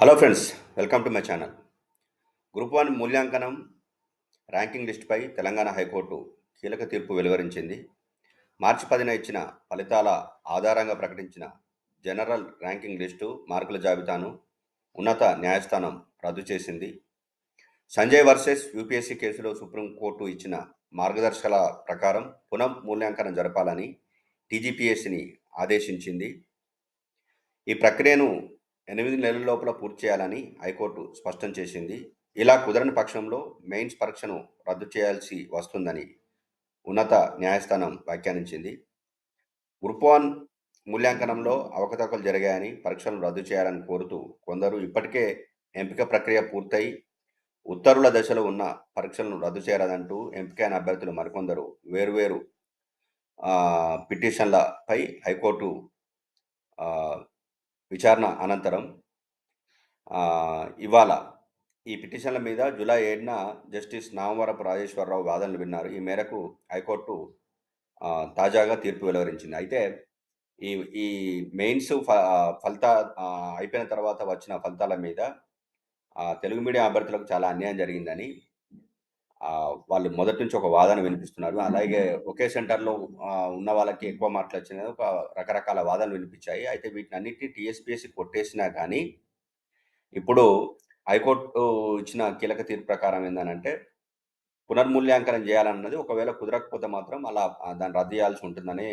Hello friends welcome to my channel group one మూల్యాంకనం ranking లిస్టుపై Telangana high court కీలక తీర్పు వెలువరించింది. మార్చి పదిన ఇచ్చిన ఫలితాల ఆధారంగా ప్రకటించిన జనరల్ ర్యాంకింగ్ లిస్టు మార్కుల జాబితాను ఉన్నత న్యాయస్థానం రద్దు చేసింది. సంజయ్ వర్సెస్ యూపీఎస్సీ కేసులో సుప్రీంకోర్టు ఇచ్చిన మార్గదర్శకాల ప్రకారం పునః మూల్యాంకనం జరపాలని టీజీపీఎస్సీని ఆదేశించింది. ఈ ప్రక్రియను ఎనిమిది నెలల లోపల పూర్తి చేయాలని హైకోర్టు స్పష్టం చేసింది. ఇలా కుదరని పక్షంలో మెయిన్స్ పరీక్షను రద్దు చేయాల్సి వస్తుందని ఉన్నత న్యాయస్థానం వ్యాఖ్యానించింది. గ్రూప్ వన్ మూల్యాంకనంలో అవకతవకలు జరిగాయని పరీక్షలను రద్దు చేయాలని కోరుతూ కొందరు ఇప్పటికే ఎంపిక ప్రక్రియ పూర్తయి ఉత్తర్వుల దశలో ఉన్న పరీక్షలను రద్దు చేయాలంటూ ఎంపికైన అభ్యర్థులు మరికొందరు వేరువేరు పిటిషన్లపై హైకోర్టు విచారణ అనంతరం ఇవాళ ఈ పిటిషన్ల మీద జూలై ఏడున జస్టిస్ నామవరపు రాజేశ్వరరావు వాదనలు విన్నారు. ఈ మేరకు హైకోర్టు తాజాగా తీర్పు వెలువరించింది. అయితే ఈ ఈ మెయిన్స్ ఫలితా అయిపోయిన తర్వాత వచ్చిన ఫలితాల మీద తెలుగు మీడియం అభ్యర్థులకు చాలా అన్యాయం జరిగిందని వాళ్ళు మొదటి నుంచి ఒక వాదన వినిపిస్తున్నారు. అలాగే ఒకే సెంటర్లో ఉన్న వాళ్ళకి ఎక్కువ మార్కులు వచ్చినాయి ఒక రకరకాల వాదనలు వినిపించాయి. అయితే వీటిని అన్నిటిని టీఎస్పీఎస్సీ కొట్టేసినా కానీ ఇప్పుడు హైకోర్టు ఇచ్చిన కీలక తీర్పు ప్రకారం ఏంటంటే పునర్మూల్యాంకనం చేయాలన్నది ఒకవేళ కుదరకపోతే మాత్రం అలా దాన్ని రద్దు చేయాల్సి ఉంటుందని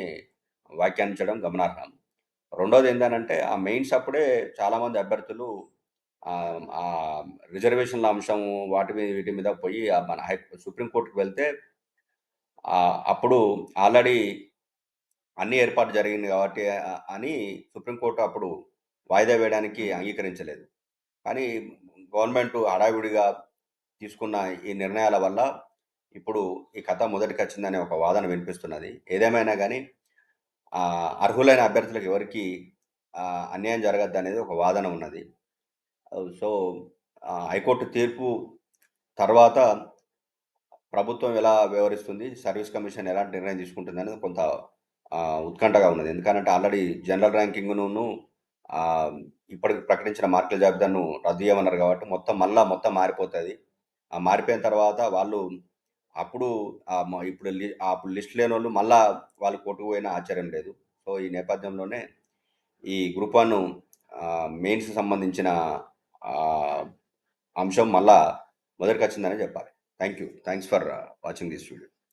వ్యాఖ్యానించడం గమనార్హం. రెండోది ఏంటంటే ఆ మెయిన్స్ అప్పుడే చాలామంది అభ్యర్థులు ఆ, రిజర్వేషన్ల అంశం వాటి మీద వీటి మీద పోయి ఆ మన హై సుప్రీంకోర్టుకు వెళ్తే అప్పుడు ఆల్రెడీ అన్ని ఏర్పాటు జరిగింది కాబట్టి అని సుప్రీంకోర్టు అప్పుడు వాయిదా వేయడానికి అంగీకరించలేదు. కానీ గవర్నమెంట్ హడావిడిగా తీసుకున్న ఈ నిర్ణయాల వల్ల ఇప్పుడు ఈ కథ మొదటికి వచ్చిందనే ఒక వాదన వినిపిస్తున్నది. ఏదేమైనా కానీ అర్హులైన అభ్యర్థులకు ఎవరికి అన్యాయం జరగద్దు అనేది ఒక వాదన ఉన్నది. సో హైకోర్టు తీర్పు తర్వాత ప్రభుత్వం ఎలా వ్యవహరిస్తుంది సర్వీస్ కమిషన్ ఎలాంటి నిర్ణయం తీసుకుంటుంది అనేది కొంత ఉత్కంఠగా ఉన్నది. ఎందుకంటే ఆల్రెడీ జనరల్ ర్యాంకింగ్ను ఇప్పటికి ప్రకటించిన మార్కుల జాబితాను రద్దు చేయమన్నారు కాబట్టి మొత్తం మళ్ళా మొత్తం మారిపోతుంది. ఆ మారిపోయిన తర్వాత వాళ్ళు అప్పుడు ఇప్పుడు లి- అప్పుడు లిస్ట్ లేని వాళ్ళు మళ్ళా వాళ్ళు కొట్టుకుపోయినా ఆశ్చర్యం లేదు. సో ఈ నేపథ్యంలోనే ఈ గ్రూప్ వన్ మెయిన్స్ సంబంధించిన అంశం మళ్ళా మొదటికి వచ్చిందని చెప్పాలి. Thank you thanks for watching this video.